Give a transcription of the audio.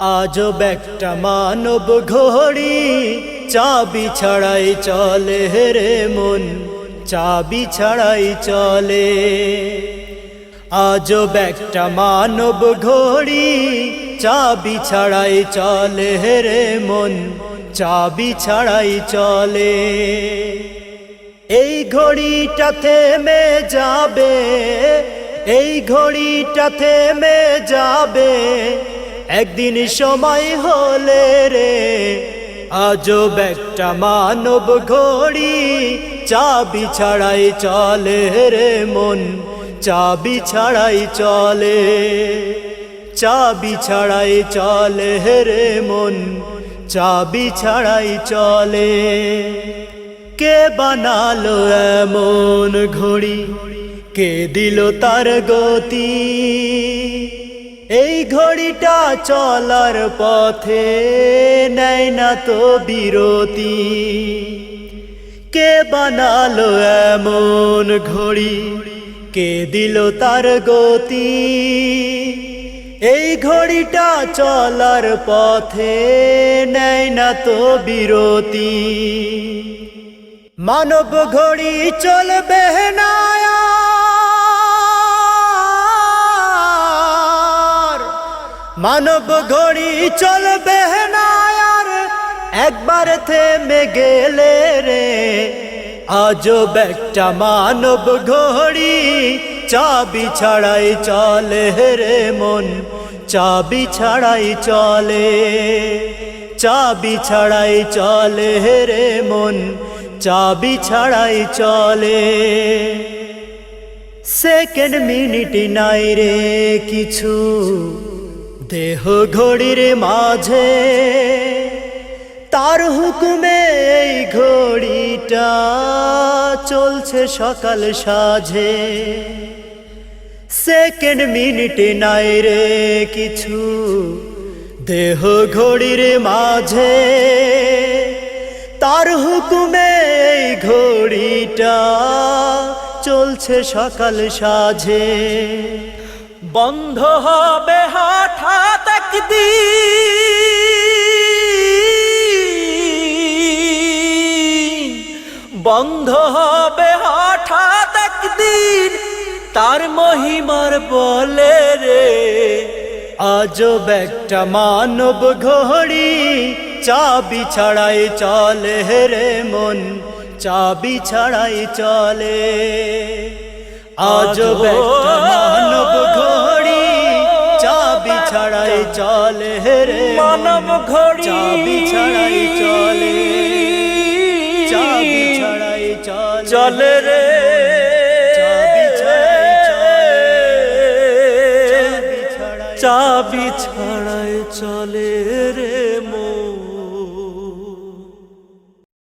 আজব একটা মানব ঘড়ি, চাবি ছাড়াই চলে রে মন, চাবি ছাড়াই চলে। আজব একটা মানব ঘড়ি, চাবি ছাড়াই চলে রে মন, চাবি ছাড়াই চলে। এই ঘড়িটা থেমে যাবে, এই ঘড়িটা থেমে যাবে একদিন সময় হলে রে আজব একটা মানব ঘড়ি, চাবি ছাড়াই চলে রে মন, চাবি ছাড়াই চলে, চাবি ছাড়াই চলে রে মন, চাবি ছাড়াই চলে। কে বানালো এমন ঘড়ি? কে দিল তার গতি? এই ঘড়িটা চলার পথে নেয় না তো বিরতি। কে বানালো এমন ঘড়ি? কে দিল তার গতি? এই ঘড়িটা চলার পথে নেয় না তো বিরতি। মানব ঘড়ি চলবে না মানব ঘড়ি চলবে না আর একবার থেমে গেলে রে। আজব একটা মানব ঘড়ি, চাবি ছাড়াই চলে রে মন, চাবি ছাড়াই চলে, চাবি ছাড়াই চলে রে মন, চাবি ছাড়াই চলে। সেকেন্ড মিনিট নাই রে কিছু। দেহ ঘড়ির মাঝে, তার হুকুমে এই ঘড়িটা চলছে সকাল সাঝে। সেকেন্ড মিনিট নাই রে কিছু, দেহ ঘড়ির মাঝে, তার হুকুমে এই ঘড়িটা চলছে সকাল সাঝে। বন্ধ হবে হঠাৎ একদিন। বন্ধ হবে হঠাৎ একদিন তার মহিমার বলে রে। আজব একটা মানব ঘড়ি চাবি ছাড়াই চলে রে মন চাবি ছাড়াই চলে। আজব একটা ছাড়াই চলে রে। মানব ঘড়ি। চাবি ছাড়াই চলে। চাবি ছাড়াই চলে। চলে রে। চাবি ছাড়াই চলে। চাবি ছাড়াই চলে। রে মন